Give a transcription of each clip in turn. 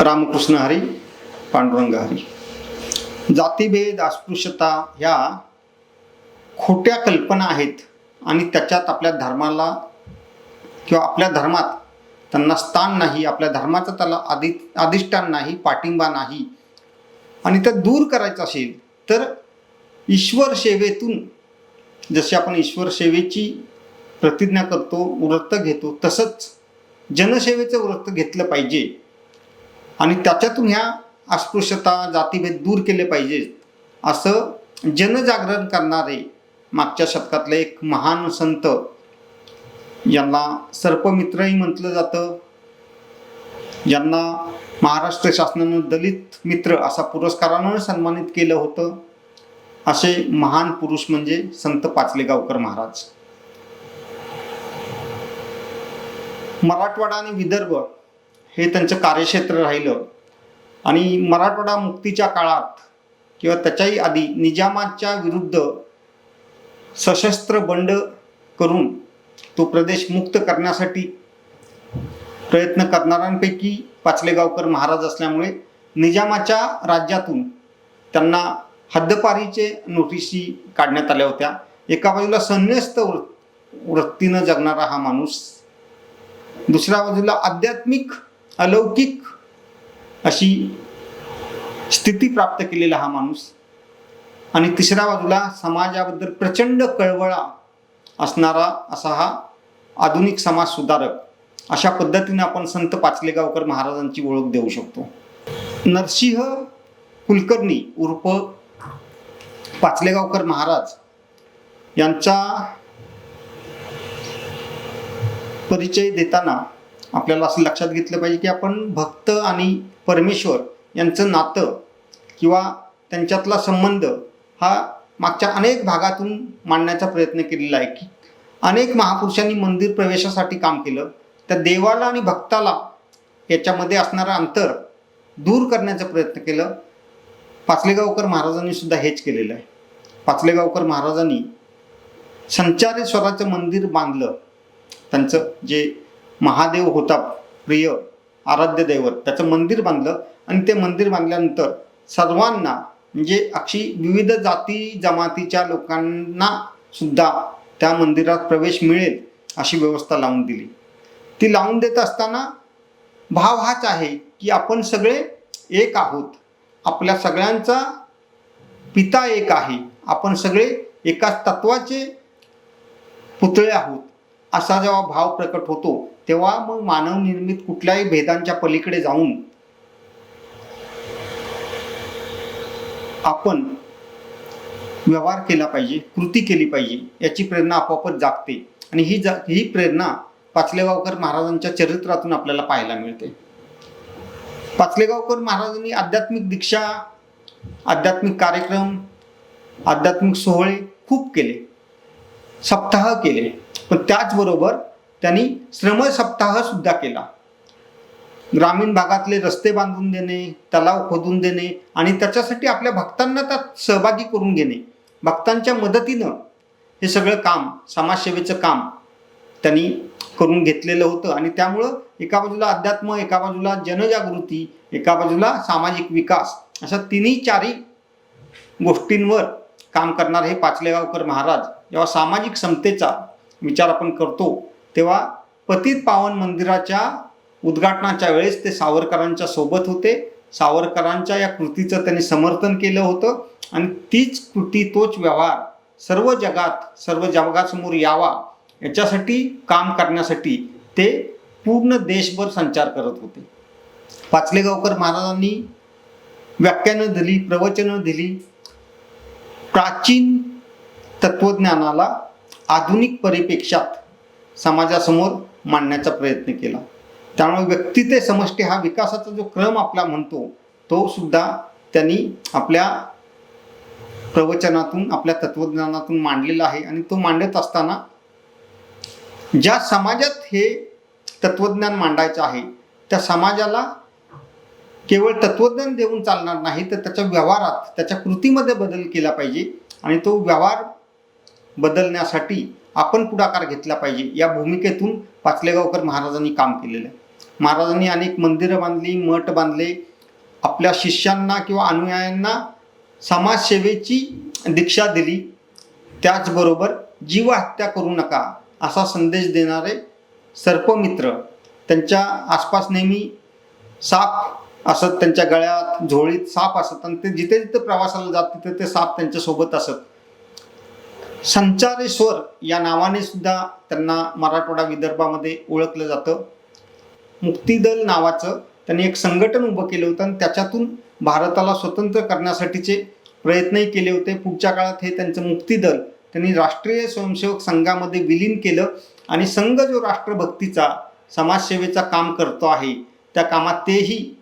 रामकृष्ण हरी पांडुरंग हरी जातीभेद अस्पृश्यता ह्या खोट्या कल्पना आहेत आणि त्याच्यात आपल्या धर्माला किंवा आपल्या धर्मात त्यांना स्थान नाही आपल्या धर्माचं त्याला आदि अधिष्ठान नाही पाठिंबा नाही. आणि ते दूर करायचं असेल तर ईश्वर सेवेतून जशी आपण ईश्वर सेवेची प्रतिज्ञा करतो व्रत घेतो तसंच जनसेवेचं व्रत घेतलं पाहिजे. आणि त्याच्यातून ह्या अस्पृश्यता जातीभेद दूर केले पाहिजेत. असं जनजागरण करणारे मागच्या शतकातले एक महान संत यांना सर्पमित्रही म्हटलं जातं. यांना महाराष्ट्र शासनानं दलित मित्र असा पुरस्कारानं सन्मानित केलं होतं. असे महान पुरुष म्हणजे संत पाचलेगावकर महाराज. मराठवाडा आणि विदर्भ हे त्यांचं कार्यक्षेत्र राहिलं. आणि मराठवाडा मुक्तीच्या काळात किंवा त्याच्याही आधी निजामाच्या विरुद्ध सशस्त्र बंड करून तो प्रदेश मुक्त करण्यासाठी प्रयत्न करणाऱ्यांपैकी पाचलेगावकर महाराज असल्यामुळे निजामाच्या राज्यातून त्यांना हद्दपारीचे नोटिशी काढण्यात आल्या होत्या. एका बाजूला संन्यस्त वृत्तीनं जगणारा हा माणूस दुसऱ्या बाजूला आध्यात्मिक अलौकिक अशी स्थिती प्राप्त केलेला हा माणूस. आणि तिसऱ्या बाजूला समाजाबद्दल प्रचंड कळवळा असणारा असा हा आधुनिक समाज सुधारक. अशा पद्धतीने आपण संत पाचलेगावकर महाराजांची ओळख देऊ शकतो. नरसिंह कुलकर्णी उर्फ पाचलेगावकर महाराज यांचा परिचय देताना आपल्याला असं लक्षात घेतलं पाहिजे की आपण भक्त आणि परमेश्वर यांचं नातं किंवा त्यांच्यातला संबंध हा मागच्या अनेक भागातून मांडण्याचा प्रयत्न केलेला आहे की अनेक महापुरुषांनी मंदिर प्रवेशासाठी काम केलं. त्या देवाला आणि भक्ताला याच्यामध्ये असणारं अंतर दूर करण्याचा प्रयत्न केलं. पाचलेगावकर महाराजांनी सुद्धा हेच केलेलं आहे. पाचलेगावकर महाराजांनी संचारेश्वराचं मंदिर बांधलं. त्यांचं जे महादेव होता प्रिय आराध्य दैवत. त्याचं मंदिर बांधलं आणि ते मंदिर बांधल्यानंतर सर्वांना म्हणजे अक्षी विविध जाती जमातीच्या लोकांना सुद्धा त्या मंदिरात प्रवेश मिळेल अशी व्यवस्था लावून दिली. ती लावून देत असताना भाव हाच आहे की आपण सगळे एक आहोत. आपल्या सगळ्यांचा पिता एक आहे. आपण सगळे एकाच तत्वाचे पुतळे आहोत. असा जेव्हा भाव प्रकट होतो तेव्हा मग मानव निर्मित कुठल्याही भेदांच्या पलीकडे जाऊन आपण व्यवहार केला पाहिजे कृती केली पाहिजे याची प्रेरणा आपोआपच जागते. आणि ही जा ही प्रेरणा पाचलेगावकर महाराजांच्या चरित्रातून आपल्याला पाहायला मिळते. पाचलेगावकर महाराजांनी आध्यात्मिक दीक्षा आध्यात्मिक कार्यक्रम आध्यात्मिक सोहळे खूप केले. सप्ताह केले. पण त्याचबरोबर त्यांनी श्रम सप्ताह सुद्धा केला. ग्रामीण भागातले रस्ते बांधून देणे तलाव खोदून देणे आणि त्याच्यासाठी आपल्या भक्तांना त्यात सहभागी करून घेणे. भक्तांच्या मदतीनं हे सगळं काम समाजसेवेचं काम त्यांनी करून घेतलेलं होतं आणि त्यामुळं एका बाजूला अध्यात्म एका बाजूला जनजागृती एका बाजूला सामाजिक विकास अशा तिन्ही चारही गोष्टींवर काम करणारे हे पाचलेगावकर महाराज. जेव्हा सामाजिक समतेचा विचार आपण करतो तेव्हा पतित पावन मंदिराच्या उद्घाटनाच्या वेळेस ते सावरकरांच्या सोबत होते. सावरकरांच्या या कृतीचं त्यांनी समर्थन केलं होतं आणि तीच कृती तोच व्यवहार सर्व जगात सर्व जगासमोर यावा याच्यासाठी काम करण्यासाठी ते पूर्ण देशभर संचार करत होते. पाचलेगावकर महाराजांनी व्याख्यानं दिली प्रवचनं दिली. प्राचीन तत्वज्ञानाला आधुनिक परिपेक्षात समाजासमोर मांडण्याचा प्रयत्न केला. त्यामुळे व्यक्ती ते समष्टी हा विकासाचा जो क्रम आपला म्हणतो तो सुद्धा त्यांनी आपल्या प्रवचनातून आपल्या तत्वज्ञानातून मांडलेला आहे आणि तो मांडत असताना ज्या समाजात हे तत्वज्ञान मांडायचं आहे त्या समाजाला केवळ तत्वज्ञान देऊन चालणार नाही तर त्याच्या व्यवहारात त्याच्या कृतीमध्ये बदल केला पाहिजे आणि तो व्यवहार बदलण्यासाठी आपण पुढाकार घेतला पाहिजे. या भूमिकेतून पाचलेगावकर महाराजांनी काम केलेलं आहे. महाराजांनी अनेक मंदिरं बांधली मठ बांधले. आपल्या शिष्यांना किंवा अनुयायांना समाजसेवेची दीक्षा दिली. त्याचबरोबर जीवहत्या करू नका असा संदेश देणारे सर्पमित्र त्यांच्या आसपास नेहमी साप असत त्यांच्या गळ्यात झोळीत साप असत. आणि ते जिथे जिथे प्रवासाला जात तिथे ते साप त्यांच्यासोबत असत. संचारेश्वर या नावाने सुद्धा त्यांना मराठवाडा विदर्भामध्ये ओळखलं जातं. मुक्तीदल नावाचं त्यांनी एक संघटन उभं केलं होतं आणि त्याच्यातून भारताला स्वतंत्र करण्यासाठीचे प्रयत्नही केले होते. पुढच्या काळात हे त्यांचं मुक्तीदल त्यांनी राष्ट्रीय स्वयंसेवक संघामध्ये विलीन केलं आणि संघ जो राष्ट्रभक्तीचा समाजसेवेचा काम करतो आहे त्या कामात तेही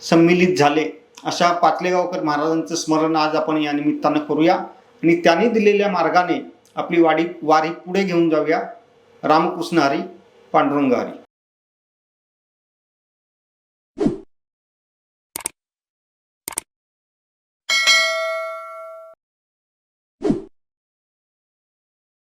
संमिलित झाले. अशा पाचलेगावकर महाराजांचं स्मरण आज आपण या निमित्तानं करूया. आणि त्यांनी दिलेल्या मार्गाने आपली वाडी वारी पुढे घेऊन जाऊया. रामकृष्ण हरी पांडुरंग हरी.